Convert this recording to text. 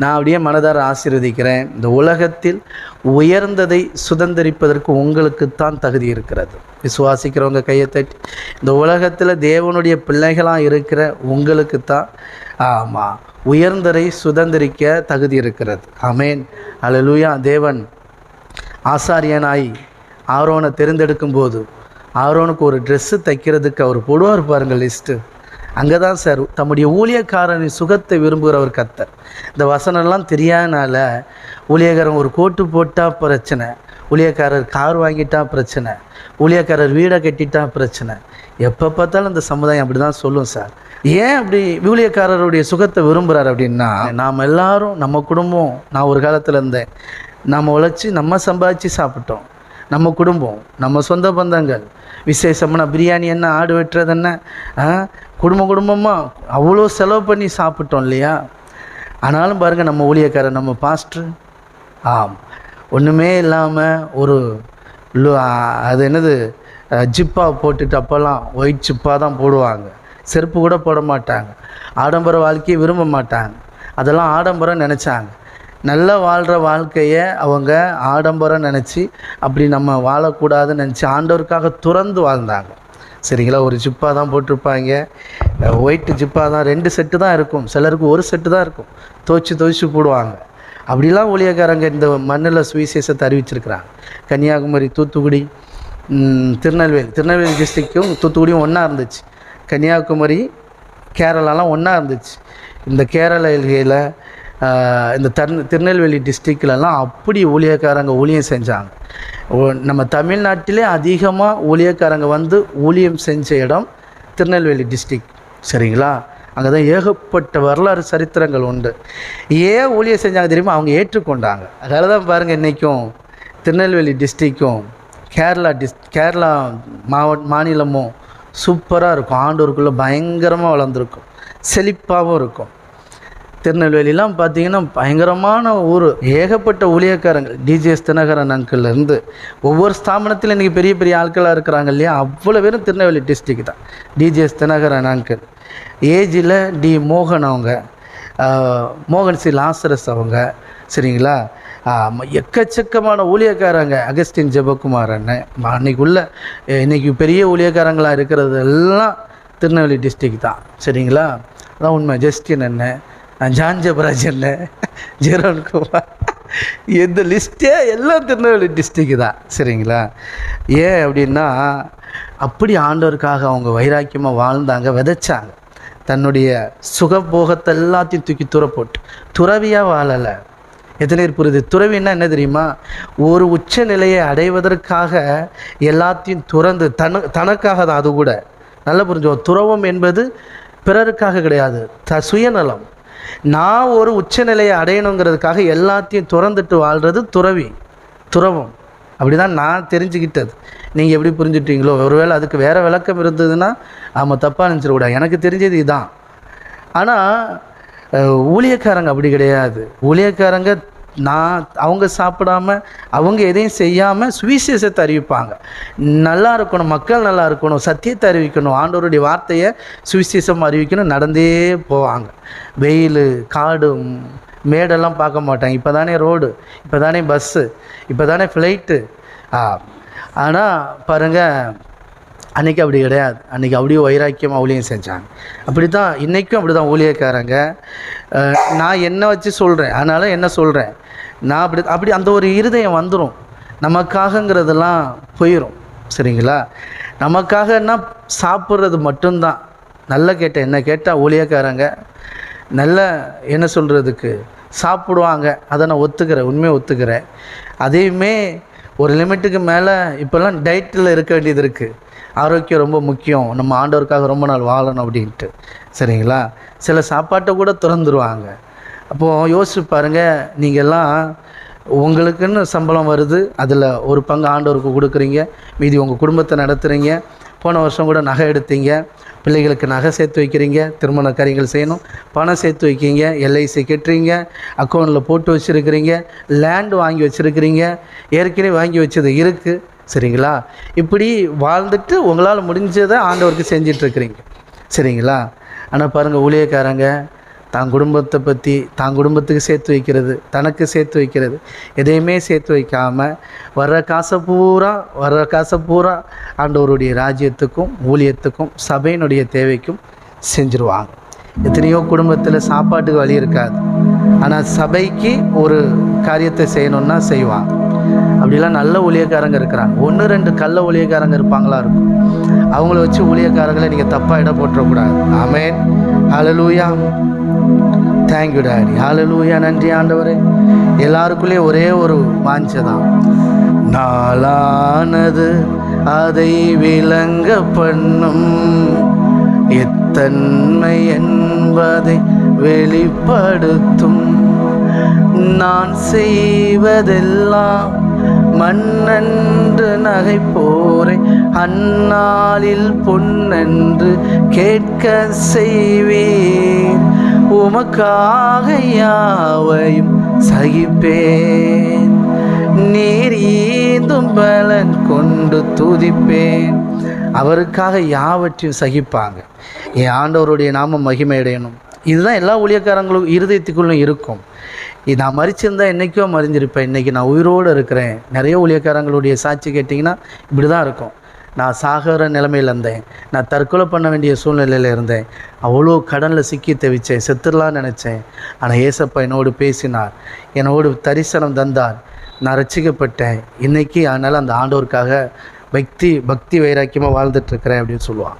நான் அப்படியே மனதார ஆசீர்வதிக்கிறேன். இந்த உலகத்தில் உயர்ந்ததை சுதந்திரிப்பதற்கு உங்களுக்குத்தான் தகுதி இருக்கிறது. விசுவாசிக்கிறவங்க கையை தட்டி இந்த உலகத்தில் தேவனுடைய பிள்ளைகளாக இருக்கிற உங்களுக்குத்தான் ஆமாம் உயர்ந்ததை சுதந்திரிக்க தகுதி இருக்கிறது. அமேன் அல்லேலூயா தேவன் ஆசாரியனாய் ஆரோனை தெரிந்தெடுக்கும் போது ஆரோனுக்கு ஒரு ட்ரெஸ்ஸு தைக்கிறதுக்கு அவர் போடுவார் பாருங்கள் லிஸ்ட்டு அங்கே தான் சார் தம்முடைய ஊழியக்காரனின் சுகத்தை விரும்புகிறவர் கத்தர் இந்த வசனம்லாம் தெரியாதனால ஊழியக்காரன் ஒரு கோட்டு போட்டால் பிரச்சனை ஊழியக்காரர் கார் வாங்கிட்டா பிரச்சனை ஊழியக்காரர் வீடை கட்டிட்டா பிரச்சனை. எப்போ பார்த்தாலும் இந்த சமுதாயம் அப்படி தான் சொல்லும் சார். ஏன் அப்படி ஊழியக்காரருடைய சுகத்தை விரும்புகிறார் அப்படின்னா நாம் எல்லாரும் நம்ம குடும்பம் நான் ஒரு காலத்தில் இருந்தேன். நாம் உழைச்சி நம்ம சம்பாதிச்சு சாப்பிட்டோம். நம்ம குடும்பம் நம்ம சொந்த பந்தங்கள். விசேஷம்னா பிரியாணி என்ன ஆடு வெட்டுறது என்ன? ஆ, குடும்ப குடும்பமாக அவ்வளோ செலவு பண்ணி சாப்பிட்டோம் இல்லையா? ஆனாலும் பாருங்கள் நம்ம ஊழியக்காரர் நம்ம பாஸ்டர் ஆம். ஒன்றுமே இல்லாமல் ஒரு லு- அது என்னது? ஜிப்பாக போட்டுட்டு அப்போல்லாம் ஒயிட் ஜிப்பாக தான் போடுவாங்க. செருப்பு கூட போட மாட்டாங்க. ஆடம்பர வாழ்க்கையை விரும்ப மாட்டாங்க. அதெல்லாம் ஆடம்பரம் நினச்சாங்க. நல்லா வாழ்கிற வாழ்க்கையை அவங்க ஆடம்பரம் நினச்சி அப்படி நம்ம வாழக்கூடாதுன்னு நினச்சி ஆண்டவருக்காக துறந்து வாழ்ந்தாங்க. சரிங்களா? ஒரு ஜிப்பாக தான் போட்டிருப்பாங்க. ஒயிட் ஜிப்பாக தான் ரெண்டு செட்டு தான் இருக்கும். சிலருக்கு ஒரு செட்டு தான் இருக்கும். துவைச்சி துவைச்சி போடுவாங்க. அப்படிலாம் ஊழியக்காரங்க இந்த மண்ணில் சுவிசேஷத்தை அறிவிச்சிருக்கிறாங்க. கன்னியாகுமரி தூத்துக்குடி திருநெல்வேலி திருநெல்வேலி டிஸ்ட்ரிக்டும் தூத்துக்குடியும் ஒன்றா இருந்துச்சு. கன்னியாகுமரி கேரளாலாம் ஒன்றா இருந்துச்சு. இந்த கேரள எல்கையில் இந்த தர் திருநெல்வேலி டிஸ்ட்ரிக்ட்லலாம் அப்படி ஊழியக்காரங்க ஊழியம் செஞ்சாங்க. நம்ம தமிழ்நாட்டிலே அதிகமாக ஊழியக்காரங்க வந்து ஊழியம் செஞ்ச இடம் திருநெல்வேலி டிஸ்ட்ரிக் சரிங்களா? அங்கே தான் ஏகப்பட்ட வரலாறு சரித்திரங்கள் உண்டு. ஏன் ஊழியம் செஞ்சாங்க தெரியுமா? அவங்க ஏற்றுக்கொண்டாங்க. அதனால தான் பாருங்கள் இன்றைக்கும் திருநெல்வேலி டிஸ்ட்ரிக்கும் கேரளா டிஸ் கேரளா மாவட்ட மாநிலமும் சூப்பராக இருக்கும். ஆண்டூருக்குள்ளே பயங்கரமாக வளர்ந்துருக்கும். செழிப்பாகவும் இருக்கும். திருநெல்வேலிலாம் பார்த்தீங்கன்னா பயங்கரமான ஊர். ஏகப்பட்ட ஊழியக்காரங்கள் டிஜிஎஸ் தினகரன் அங்கிள்லேருந்து ஒவ்வொரு ஸ்தாபனத்தில் இன்றைக்கி பெரிய பெரிய ஆட்களாக இருக்கிறாங்க இல்லையா? அவ்வளோ பேரும் திருநெல்வேலி டிஸ்ட்ரிக்ட் தான். டிஜிஎஸ் தினகரன் அங்கிள் ஏஜில் டி மோகன் அவங்க. மோகன் சி லாசரஸ் அவங்க. சரிங்களா? எக்கச்சக்கமான ஊழியக்காரங்க. அகஸ்டின் ஜெபகுமார் அண்ணன். ம- அன்னைக்கு உள்ள பெரிய ஊழியக்காரங்களாக இருக்கிறது எல்லாம் திருநெல்வேலி டிஸ்ட்ரிக்ட் தான். சரிங்களா? அதான் உண்மை. ஜஸ்டின் அண்ணன். நான் ஜான் ஜெபராஜ் ஜெரோன் குமார். இந்த லிஸ்ட்டே எல்லாம் திருநெல்வேலி டிஸ்ட்ரிக்கு தான். சரிங்களா? ஏன் அப்படின்னா அப்படி ஆண்டவருக்காக அவங்க வைராக்கியமாக வாழ்ந்தாங்க விதைச்சாங்க. தன்னுடைய சுகபோகத்தை எல்லாத்தையும் தூக்கி துற போட்டு. துறவியாக வாழலை. எத்தனை புரியுது? துறவின்னா என்ன தெரியுமா? ஒரு உச்ச நிலையை அடைவதற்காக எல்லாத்தையும் துறந்து தன தனக்காக தான் அது கூட. நல்லா புரிஞ்சோம் துறவம் என்பது பிறருக்காக கிடையாது. த சுயநலம். நான் ஒரு உச்சநிலையை அடையணுங்கிறதுக்காக எல்லாத்தையும் துறந்துட்டு வாழ்கிறது துறவி துறவம். அப்படி தான் நான் தெரிஞ்சுக்கிட்டது. நீங்கள் எப்படி புரிஞ்சுட்டீங்களோ ஒருவேளை அதுக்கு வேறு விளக்கம் இருந்ததுன்னா ஆமாம் தப்பாக நினச்சிடக்கூடாது. எனக்கு தெரிஞ்சது இதுதான். ஆனால் ஊழியக்காரங்க அப்படி கிடையாது. ஊழியக்காரங்க நான் அவங்க சாப்பிடாம அவங்க எதையும் செய்யாமல் சுவிசேஷத்தை அறிவிப்பாங்க. நல்லா இருக்கணும் மக்கள் நல்லா இருக்கணும் சத்தியத்தை அறிவிக்கணும் ஆண்டவருடைய வார்த்தையை சுவிசேஷம் அறிவிக்கணும் நடந்தே போவாங்க. வெயில் காடு மேடெல்லாம் பார்க்க மாட்டாங்க. இப்போ தானே ரோடு இப்போ தானே பஸ்ஸு இப்போ தானே ஃப்ளைட்டு ஆனால் பாருங்கள் அன்றைக்கி அப்படி கிடையாது. அன்றைக்கி அப்படியே வைராக்கியமாக ஊழியம் செஞ்சாங்க. அப்படி தான் இன்றைக்கும் அப்படி தான் ஊழியக்காரங்க நான் என்ன வச்சு சொல்கிறேன் அதனால் என்ன சொல்கிறேன் நான் அப்படி அப்படி அந்த ஒரு இருதயம் வந்துடும் நமக்காகங்கிறதெல்லாம் போயிடும் சரிங்களா? நமக்காகன்னா சாப்பிட்றது மட்டும்தான். நல்ல கேட்டேன் என்ன கேட்டால் ஊழியக்காரங்க நல்ல என்ன சொல்கிறதுக்கு சாப்பிடுவாங்க. அதை நான் ஒத்துக்கிறேன் உண்மையை ஒத்துக்கிறேன். அதையுமே ஒரு லிமிட்டுக்கு மேலே இப்போல்லாம் டயட்டில் இருக்க வேண்டியது இருக்குது ஆரோக்கியம் ரொம்ப முக்கியம். நம்ம ஆண்டவருக்காக ரொம்ப நாள் வாழணும் அப்படின்ட்டு. சரிங்களா? சில சாப்பாட்டை கூட திறந்துருவாங்க. அப்போது யோசிச்சு பாருங்கள் நீங்கள்லாம் உங்களுக்குன்னு சம்பளம் வருது அதில் ஒரு பங்கு ஆண்டவருக்கு கொடுக்குறீங்க மீதி உங்கள் குடும்பத்தை நடத்துகிறீங்க போன வருஷம் கூட நகை எடுத்தீங்க பிள்ளைகளுக்கு நகை சேர்த்து வைக்கிறீங்க திருமண காரியங்கள் செய்யணும் பணம் சேர்த்து வைக்கிங்க எல்ஐசி கட்டுறீங்க அக்கௌண்ட்டில் போட்டு வச்சுருக்கிறீங்க லேண்ட் வாங்கி வச்சுருக்கிறீங்க ஏற்கனவே வாங்கி வச்சது இருக்குது சரிங்களா? இப்படி வாழ்ந்துட்டு உங்களால் முடிஞ்சதை ஆண்டவருக்கு செஞ்சிட்ருக்கிறீங்க சரிங்களா? ஆனால் பாருங்கள் ஊழியக்காரங்க தான் குடும்பத்தை பற்றி தான் குடும்பத்துக்கு சேர்த்து வைக்கிறது தனக்கு சேர்த்து வைக்கிறது எதையுமே சேர்த்து வைக்காமல் வர்ற காசை பூரா வர்ற காசை பூரா ஆண்டவருடைய ராஜ்யத்துக்கும் ஊழியத்துக்கும் சபையினுடைய தேவைக்கும் செஞ்சுருவாங்க. எத்தனையோ குடும்பத்தில் சாப்பாட்டுக்கு வழி இருக்காது. ஆனால் சபைக்கு ஒரு காரியத்தை செய்யணுன்னா செய்வாங்க. அப்படிலாம் நல்ல ஊழியக்காரங்க இருக்கிறாங்க. ஒன்று ரெண்டு கள்ள ஊழியக்காரங்க இருப்பாங்களா இருக்கும். அவங்கள வச்சு ஊழியக்காரங்களை நீங்கள் தப்பாக இடம் போட்டுறக்கூடாது ஆமேன். ஹalleluya. தேங்க்யூ டாடி ஹalleluya. நன்றி ஆண்டவரே. எல்லாருக்குள்ளேயும் ஒரே ஒரு வாஞ்சை தான். நாளானது அதை விளங்க பண்ணும். எத்தன்மை என்பதை வெளிப்படுத்தும். நான் செய்வதெல்லாம் மண்ணென்று நகைப்போரை அந்நாளில் பொன்னென்று கேட்க செய்வேன் உமக்காக யாவையும் சகிப்பேன். நீர் ஈந்தும் பலன் கொண்டு துதிப்பேன். அவருக்காக யாவற்றையும் சகிப்பாங்க. என் ஆண்டவருடைய நாம மகிமையடையணும். இதுதான் எல்லா ஊழியக்காரங்களும் இருதயத்துக்குள்ளும் இருக்கும். நான் மறிச்சிருந்தா என்றைக்கோ மறிஞ்சிருப்பேன். இன்றைக்கி நான் உயிரோடு இருக்கிறேன். நிறைய ஊழியக்காரங்களுடைய சாட்சி கேட்டிங்கன்னா இப்படி தான் இருக்கும். நான் சாகிற நிலைமையில் இருந்தேன். நான் தற்கொலை பண்ண வேண்டிய சூழ்நிலையில் இருந்தேன். அவ்வளோ கடனில் சிக்கி தவிச்சேன். செத்துடலான்னு நினச்சேன். ஆனால் ஏசப்பா என்னோடு பேசினார். என்னோடு தரிசனம் தந்தார். நான் ரசிக்கப்பட்டேன் இன்றைக்கி அதனால் அந்த ஆண்டோருக்காக பக்தி பக்தி வைராக்கியமாக வாழ்ந்துட்டுருக்கிறேன் அப்படின்னு சொல்லுவான்